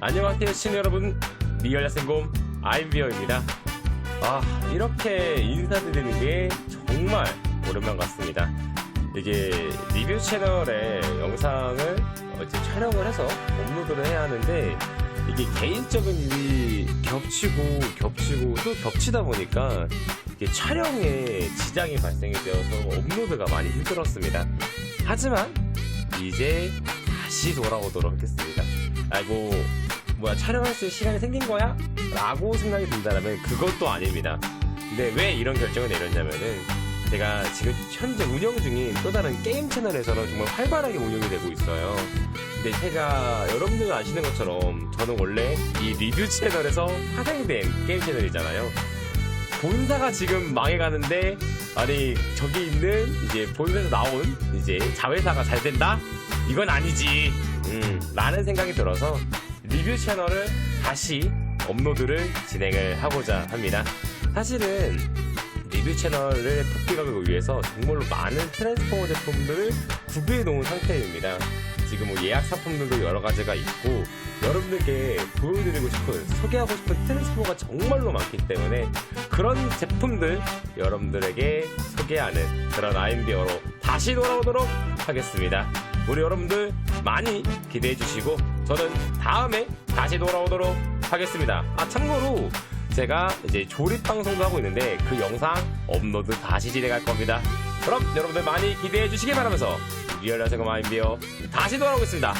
안녕하세요 시청자 여러분. 리얼 야생곰 아임비어입니다. 아 이렇게 인사드리는 게 정말 오랜만 같습니다. 이게 리뷰 채널에 영상을 어, 이제 촬영을 해서 업로드를 해야 하는데 이게 개인적인 일이 겹치고 겹치고 또 겹치다 보니까 이게 촬영에 지장이 발생이 되어서 업로드가 많이 힘들었습니다. 하지만 이제 다시 돌아오도록 하겠습니다 아이고 뭐야 촬영할 수 있는 시간이 생긴 거야? 라고 생각이 든다면 그것도 아닙니다 근데 왜 이런 결정을 내렸냐면은 제가 지금 현재 운영 중인 또 다른 게임 채널에서는 정말 활발하게 운영이 되고 있어요 근데 제가 여러분들 아시는 것처럼 저는 원래 이 리뷰 채널에서 파생된 게임 채널이잖아요 본사가 지금 망해가는데 아니 저기 있는 이제 본사에서 나온 이제 자회사가 잘 된다? 이건 아니지. 음 라는 생각이 들어서 리뷰 채널을 다시 업로드를 진행을 하고자 합니다. 사실은 리뷰 채널을 복귀하기 위해서 정말로 많은 트랜스포머 제품들을 구비해 놓은 상태입니다. 지금 뭐 예약 상품들도 여러 가지가 있고 여러분들께 보여드리고 싶은 소개하고 싶은 트랜스포머가 정말로 많기 때문에 그런 제품들 여러분들에게 소개하는 그런 아임비어로 다시 돌아오도록 하겠습니다. 우리 여러분들 많이 기대해 주시고 저는 다음에 다시 돌아오도록 하겠습니다. 아 참고로 제가 이제 조립 방송도 하고 있는데 그 영상 업로드 다시 진행할 겁니다. 그럼 여러분들 많이 기대해 주시기 바라면서 리얼 야생금 아임비어 다시 돌아오겠습니다.